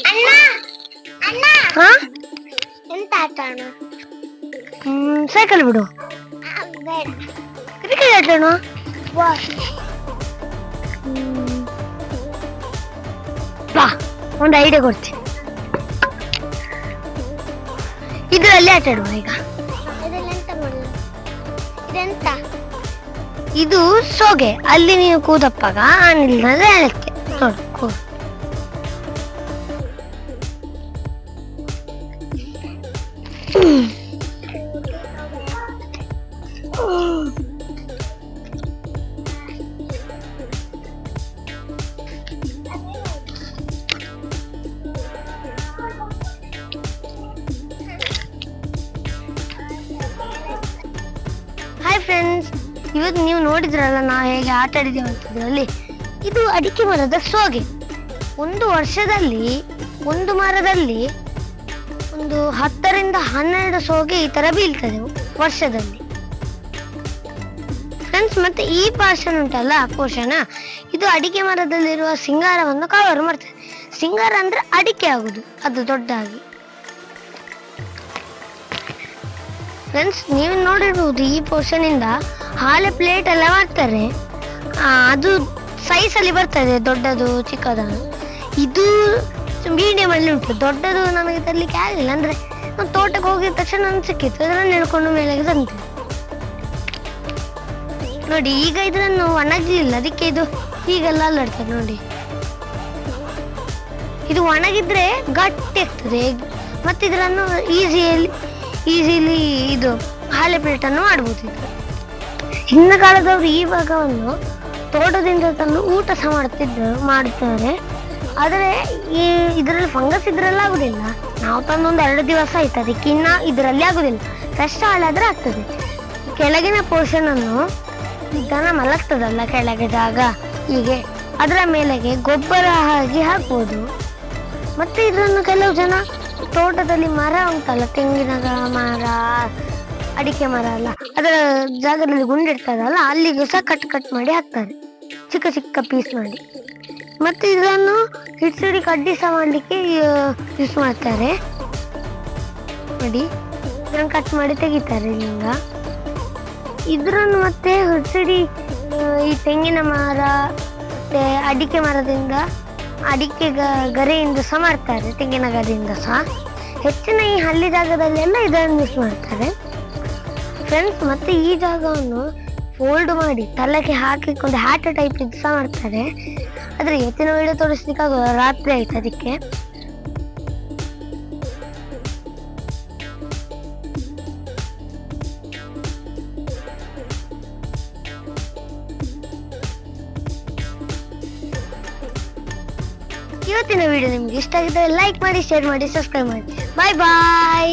ಅಣ್ಣ ಅಣ್ಣ. ಹಾ? ಎಂತ ಆಟ ಅಣ್ಣ? ಹ್ಮ್ ಸೈಕಲ್ ಬಿಡು. ಬೇಡ. ಕ್ರಿಕೆಟ್ ಆಟೋಣ ಬಾ ಒಂದು ಐಡಿಯಾ ಕೊಡ್ತೀನಿ. ಇದರಲ್ಲಿ ಆಟ ಆಡುವ ಈಗ. ಇದೆಂತ? ಇದು ಸೋಗೆ. ಅಲ್ಲಿ ನೀವು ಕೂದಪ್ಪಾಗ ನಿಲ್ಲದ್ರೆ ಹೇಳಕ್ಕೆ ಹಾಯ್ ಫ್ರೆಂಡ್ಸ್ ಇವತ್ತು ನೀವು ನೋಡಿದ್ರಲ್ಲ ನಾವು ಹೇಗೆ ಆಟ ಆಡಿದ್ದೇವೆ ಅಂತದ್ರಲ್ಲಿ ಇದು ಅಡಿಕೆ ಮರದ ಸೋಗೆ. ಒಂದು ವರ್ಷದಲ್ಲಿ, ಒಂದು ಮರದಲ್ಲಿ ಒಂದು ಹತ್ತರಿಂದ ಹನ್ನೆರಡು ಸೋಗೆ ಈ ತರ ಬೀಳ್ತದೆ ವರ್ಷದಲ್ಲಿ. ಫ್ರೆಂಡ್ಸ್ ಮತ್ತೆ ಈ ಪಾರ್ಷನ್ ಉಂಟಲ್ಲ ಪೋಷಣ ಇದು ಅಡಿಕೆ ಮರದಲ್ಲಿರುವ ಸಿಂಗಾರವನ್ನು ಕವರ್ ಮಾಡ್ತದೆ. ಸಿಂಗಾರ ಅಂದ್ರೆ ಅಡಿಕೆ ಆಗುದು, ಅದು ದೊಡ್ಡಾಗಿ ಫ್ರೆಂಡ್ಸ್ ನೀವು ನೋಡಿರ್ಬೋದು ಈ ಪೋರ್ಷನ್ ಇಂದ ಹಾಲೆ ಪ್ಲೇಟ್ ಎಲ್ಲ ಮಾಡ್ತಾರೆ. ಅದು ಸೈಜಲ್ಲಿ ಬರ್ತದೆ, ದೊಡ್ಡದು, ಚಿಕ್ಕದ. ಇದು ಮೀಡಿಯಂ ಅಲ್ಲಿ ಉಂಟು. ದೊಡ್ಡದು ನಮಗೆ ತರಲಿಕ್ಕೆ ಆಗಲಿಲ್ಲ. ಅಂದ್ರೆ ತೋಟಕ್ಕೆ ಹೋಗಿದ ತಕ್ಷಣ ನನ್ಗೆ ಸಿಕ್ಕಿತ್ತು. ಅದನ್ನು ನೆಡ್ಕೊಂಡು ಮೇಲೆಗೆ ತಂದೆ ನೋಡಿ, ಈಗ ಇದನ್ನು ಒಣಗಲಿಲ್ಲ. ಅದಕ್ಕೆ ಇದು ಈಗೆಲ್ಲ ಅಲ್ಲಾಡ್ತದೆ ನೋಡಿ. ಇದು ಒಣಗಿದ್ರೆ ಗಟ್ಟಿ ಆಗ್ತದೆ. ಮತ್ತೆ ಇದನ್ನು ಈಸಿಯಲ್ಲಿ, ಈಸಿಲಿ ಇದು ಹಾಲೆ ಪ್ಲೇಟ್ ಅನ್ನು ಇದು ಹಿಂದಿನ ಕಾಲದವರು ಈ ಭಾಗವನ್ನು ತೋಟದಿಂದ ತಂದು ಊಟ ಸಹ ಮಾಡ್ತಿದ್ರು ಮಾಡ್ತಾರೆ. ಆದರೆ ಈ ಇದರಲ್ಲಿ ಫಂಗಸ್ ಇದ್ರಲ್ಲಿ ಆಗುದಿಲ್ಲ. ನಾವು ತಂದೊಂದು ಎರಡು ದಿವಸ ಆಯ್ತು, ಅದಕ್ಕೆ ಇನ್ನ ಇದರಲ್ಲಿ ಆಗುದಿಲ್ಲ. ಕಷ್ಟ ಹಾಳಾದ್ರೆ ಆಗ್ತದೆ. ಕೆಳಗಿನ ಪೋರ್ಷನ್ ಅನ್ನು ದನ ಮಲಗ್ತದಲ್ಲ ಕೆಳಗೆ ಜಾಗ? ಹೀಗೆ. ಅದರ ಮೇಲೆಗೆ ಗೊಬ್ಬರ ಹಾಕಿ ಹಾಕ್ಬೋದು. ಮತ್ತೆ ಇದನ್ನು ಕೆಲವು ಜನ ತೋಟದಲ್ಲಿ ಮರ ಉಂಟಲ್ಲ ತೆಂಗಿನ ಮರ, ಅಡಿಕೆ ಮರ ಅಲ್ಲ ಅದರ ಜಾಗದಲ್ಲಿ ಗುಂಡಿರ್ತದಲ್ಲ ಅಲ್ಲಿಗೆ ಸಹ ಕಟ್ ಕಟ್ ಮಾಡಿ ಹಾಕ್ತಾರೆ. ಚಿಕ್ಕ ಚಿಕ್ಕ ಪೀಸ್ ಮಾಡಿ. ಮತ್ತೆ ಇದನ್ನು ಹಿಡ್ಸಿಡಿ ಕಡ್ಡಿ ಸಹ ಮಾಡಲಿಕ್ಕೆ ಯೂಸ್ ಮಾಡ್ತಾರೆ. ನೋಡಿ, ಇದನ್ನು ಕಟ್ ಮಾಡಿ ತೆಗಿತಾರೆ ಇಲ್ಲಿಂದ ಇದ್ರನ್ನು ಮತ್ತೆ ಹುಡ್ಸಿಡಿ ಈ ತೆಂಗಿನ ಮರ, ಮತ್ತೆ ಅಡಿಕೆ ಮರದಿಂದ, ಅಡಿಕೆ ಗರಿಯಿಂದ ಸಹ ಮಾಡ್ತಾರೆ, ತೆಂಗಿನ ಗರೆಯಿಂದ ಸಹ. ಹೆಚ್ಚಿನ ಈ ಹಳ್ಳಿ ಜಾಗದಲ್ಲೆಲ್ಲ ಇದನ್ನು ಯೂಸ್ ಮಾಡ್ತಾರೆ. ಫ್ರೆಂಡ್ಸ್ ಮತ್ತೆ ಈ ಜಾಗವನ್ನು ಫೋಲ್ಡ್ ಮಾಡಿ ತಲೆಗೆ ಹಾಕಿಕೊಂಡು ಹ್ಯಾಟ್ ಟೈಪ್ ಇದು ಸಹ ಮಾಡ್ತಾರೆ. ಆದ್ರೆ ಇವತ್ತಿನ ವಿಡಿಯೋ ಆಗುವ ರಾತ್ರಿ ಆಯ್ತು ಅದಕ್ಕೆ. ಇವತ್ತಿನ ವಿಡಿಯೋ ನಿಮ್ಗೆ ಇಷ್ಟ ಆಗಿದ್ರೆ ಲೈಕ್ ಮಾಡಿ ಶೇರ್ ಮಾಡಿ ಸಬ್ಸ್ಕ್ರೈಬ್ ಮಾಡಿ. ಬಾಯ್ ಬಾಯ್